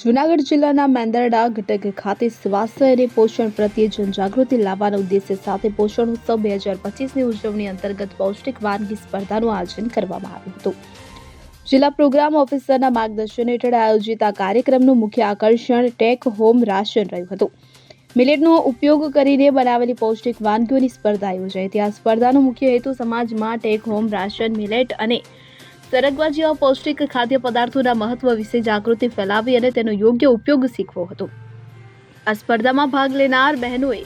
જૂનાગઢ જિલ્લાના મેંદરડા ઘટક ખાતે સ્વાસ્થ્ય અને પોષણ પ્રત્યે જનજાગૃતિ લાવવાના ઉદ્દેશ્ય સાથે પોષણ ઉત્સવ બે હજાર પચીસની ઉજવણી અંતર્ગત પૌષ્ટિક વાનગી સ્પર્ધાનું આયોજન કરવામાં આવ્યું હતું. જિલ્લા પ્રોગ્રામ ઓફિસરના માર્ગદર્શન હેઠળ આયોજિત આ કાર્યક્રમનું મુખ્ય આકર્ષણ ટેક હોમ રાશન રહ્યું હતું. મિલેટનો ઉપયોગ કરીને બનાવેલી પૌષ્ટિક વાનગીઓની સ્પર્ધા યોજાઈ. હતી આ સ્પર્ધાનો મુખ્ય હેતુ સમાજમાં ટેક હોમ રાશન, મિલેટ અને સરગવા જેવા પૌષ્ટિક ખાદ્ય પદાર્થોના મહત્વ વિશે જાગૃતિ ફેલાવી અને તેનો યોગ્ય ઉપયોગ શીખવો હતો. આ સ્પર્ધામાં ભાગ લેનાર બહેનોએ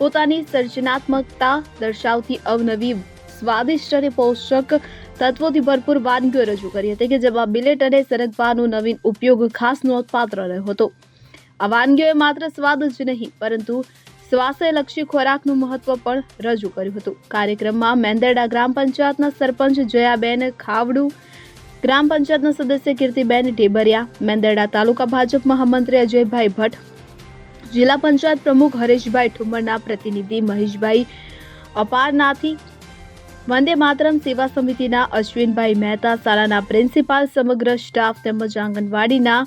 પોતાની સર્જનાત્મકતા દર્શાવતી અવનવી, સ્વાદિષ્ટ અને પોષક તત્વોથી ભરપૂર વાનગીઓ રજૂ કરી હતી કે જેમાં બિલેટ અને સરગવાનો નવીન ઉપયોગ ખાસ નોંધપાત્ર રહ્યો હતો. આ વાનગીઓએ માત્ર સ્વાદ જ નહીં, પરંતુ સ્વાસ્થ્યલક્ષી ખોરાકનું મહત્વ પણ રજૂ કર્યું હતું. કાર્યક્રમમાં મેંદરડા ગ્રામ પંચાયતના સરપંચ જયાબેન ખાવડુ ગ્રામ પંચાયતના સદસ્ય કીર્તિબેન ટેબરિયા મેંદરડા તાલુકા ભાજપ મહામંત્રી અજયભાઈ ભટ્ટ, જિલ્લા પંચાયત પ્રમુખ હરેશભાઈ ઠુમરના પ્રતિનિધિ મહેશભાઈ અપારનાથી, વંદે માતરમ સેવા સમિતિના અશ્વિનભાઈ મહેતા, શાળાના પ્રિન્સિપાલ સમગ્ર સ્ટાફ તેમજ આંગણવાડીના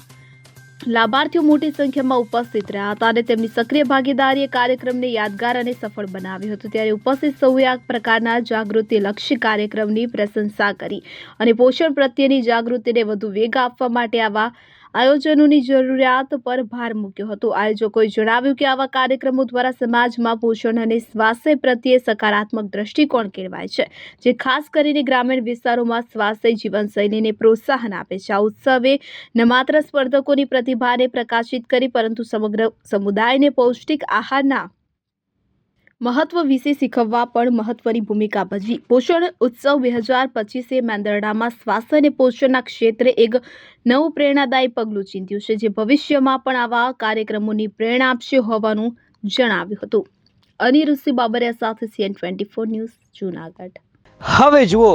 લાભાર્થીઓ મોટી સંખ્યામાં ઉપસ્થિત રહ્યા હતા અને તેમની સક્રિય ભાગીદારીએ કાર્યક્રમને યાદગાર અને સફળ બનાવ્યો હતો. ત્યારે ઉપસ્થિત સૌએ આ પ્રકારના જાગૃતિલક્ષી કાર્યક્રમની પ્રશંસા કરી અને પોષણ પ્રત્યેની જાગૃતિને વધુ વેગ આપવા માટે આવા આયોજનોની જરૂરિયાત પર ભાર મૂક્યો હતો. આયોજકોએ જણાવ્યું કે આવા કાર્યક્રમો દ્વારા સમાજમાં પોષણ અને સ્વાસ્થ્ય પ્રત્યે સકારાત્મક દ્રષ્ટિકોણ કેળવાય છે, જે ખાસ કરીને ગ્રામીણ વિસ્તારોમાં સ્વાસ્થ્ય, જીવનશૈલીને પ્રોત્સાહન આપે છે. આ ઉત્સવે ન માત્ર સ્પર્ધકોની પ્રતિભાને પ્રકાશિત કરી, પરંતુ સમગ્ર સમુદાયને પૌષ્ટિક આહારના મહત્વ વિશે શીખવવા પણ મહત્વની ભૂમિકા ભજવી. પોષણ ઉત્સવ બે હજાર પચીસે મેંદરડામાં સ્વાસ્થ્ય અને પોષણના ક્ષેત્રે એક નવું પ્રેરણાદાયી પગલું ચીંધ્યું છે, જે ભવિષ્યમાં પણ આવા કાર્યક્રમોની પ્રેરણા આપશે હોવાનું જણાવ્યું હતું. અનિરુષિ બાબરિયા સાથે CN twenty four news, Junagadh. હવે જુઓ,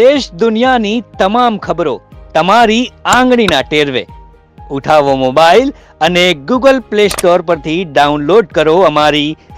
દેશ દુનિયાની તમામ ખબરો તમારી આંગળીના ટેરવે. ઉઠાવો મોબાઈલ અને ગૂગલ પ્લે સ્ટોર પરથી ડાઉનલોડ કરો અમારી